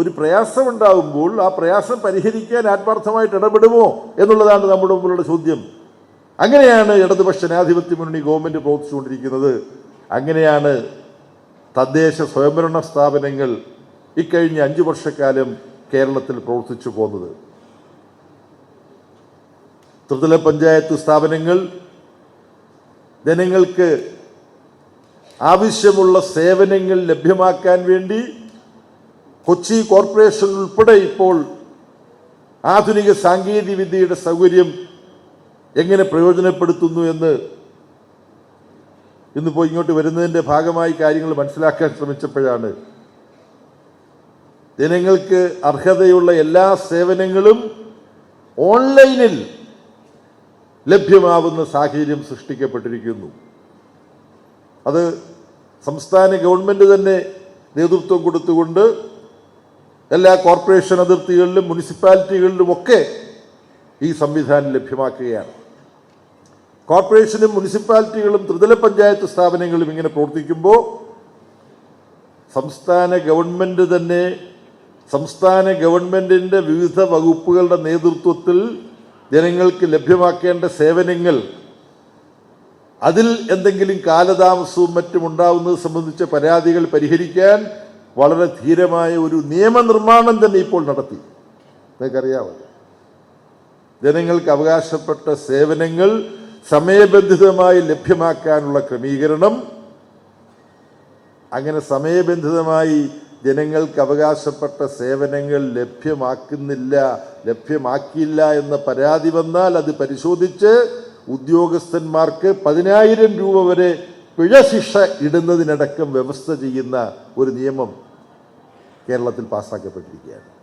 ഒരു പ്രയാസമുണ്ടാകുമ്പോൾ ആ പ്രയാസം പരിഹരിക്കാൻ ആത്മാർത്ഥമായിട്ട് ഇടപെടുമോ എന്നുള്ളതാണ് നമ്മുടെ മുമ്പിലുള്ള ചോദ്യം. അങ്ങനെയാണ് ഇടതുപക്ഷ ജനാധിപത്യ മുന്നണി ഗവൺമെന്റ് പ്രവർത്തിച്ചുകൊണ്ടിരിക്കുന്നത്. അങ്ങനെയാണ് തദ്ദേശ സ്വയംഭരണ സ്ഥാപനങ്ങൾ ഇക്കഴിഞ്ഞ അഞ്ച് വർഷക്കാലം കേരളത്തിൽ പ്രവർത്തിച്ചു പോകുന്നത്. ത്രിതല പഞ്ചായത്ത് സ്ഥാപനങ്ങൾ ജനങ്ങൾക്ക് ആവശ്യമുള്ള സേവനങ്ങൾ ലഭ്യമാക്കാൻ വേണ്ടി കൊച്ചി കോർപ്പറേഷൻ ഉൾപ്പെടെ ഇപ്പോൾ ആധുനിക സാങ്കേതിക വിദ്യയുടെ സൗകര്യം എങ്ങനെ പ്രയോജനപ്പെടുത്തുന്നു എന്ന് ഇന്നിപ്പോൾ ഇങ്ങോട്ട് വരുന്നതിന്റെ ഭാഗമായി കാര്യങ്ങൾ മനസ്സിലാക്കാൻ ശ്രമിച്ചപ്പോഴാണ്. ജനങ്ങൾക്ക് അർഹതയുള്ള എല്ലാ സേവനങ്ങളും ഓൺലൈനിൽ ലഭ്യമാവുന്ന സാഹചര്യം സൃഷ്ടിക്കപ്പെട്ടിരിക്കുന്നു. അത് സംസ്ഥാന ഗവൺമെന്റ് തന്നെ നേതൃത്വം കൊടുത്തുകൊണ്ട് എല്ലാ കോർപ്പറേഷൻ അതിർത്തികളിലും മുനിസിപ്പാലിറ്റികളിലുമൊക്കെ ഈ സംവിധാനം ലഭ്യമാക്കുകയാണ്. കോർപ്പറേഷനും മുനിസിപ്പാലിറ്റികളും ത്രിതല പഞ്ചായത്ത് സ്ഥാപനങ്ങളും ഇങ്ങനെ പ്രവർത്തിക്കുമ്പോൾ സംസ്ഥാന ഗവൺമെന്റ് തന്നെ സംസ്ഥാന ഗവൺമെന്റിന്റെ വിവിധ വകുപ്പുകളുടെ നേതൃത്വത്തിൽ ജനങ്ങൾക്ക് ലഭ്യമാക്കേണ്ട സേവനങ്ങൾ അതിൽ എന്തെങ്കിലും കാലതാമസവും മറ്റും ഉണ്ടാവുന്നത് സംബന്ധിച്ച പരാതികൾ പരിഹരിക്കാൻ വളരെ ധീരമായ ഒരു നിയമനിർമ്മാണം തന്നെ ഇപ്പോൾ നടത്തി. നിങ്ങൾക്കറിയാമല്ലോ ജനങ്ങൾക്ക് അവകാശപ്പെട്ട സേവനങ്ങൾ സമയബന്ധിതമായി ലഭ്യമാക്കാനുള്ള ക്രമീകരണം. അങ്ങനെ സമയബന്ധിതമായി ജനങ്ങൾക്ക് അവകാശപ്പെട്ട സേവനങ്ങൾ ലഭ്യമാക്കുന്നില്ല ലഭ്യമാക്കിയില്ല എന്ന പരാതി വന്നാൽ അത് പരിശോധിച്ച് ഉദ്യോഗസ്ഥന്മാർക്ക് പതിനായിരം രൂപ വരെ പിഴ ശിക്ഷ ഇടുന്നതിനടക്കം വ്യവസ്ഥ ചെയ്യുന്ന ഒരു നിയമം കേരളത്തിൽ പാസ്സാക്കപ്പെട്ടിരിക്കുകയാണ്.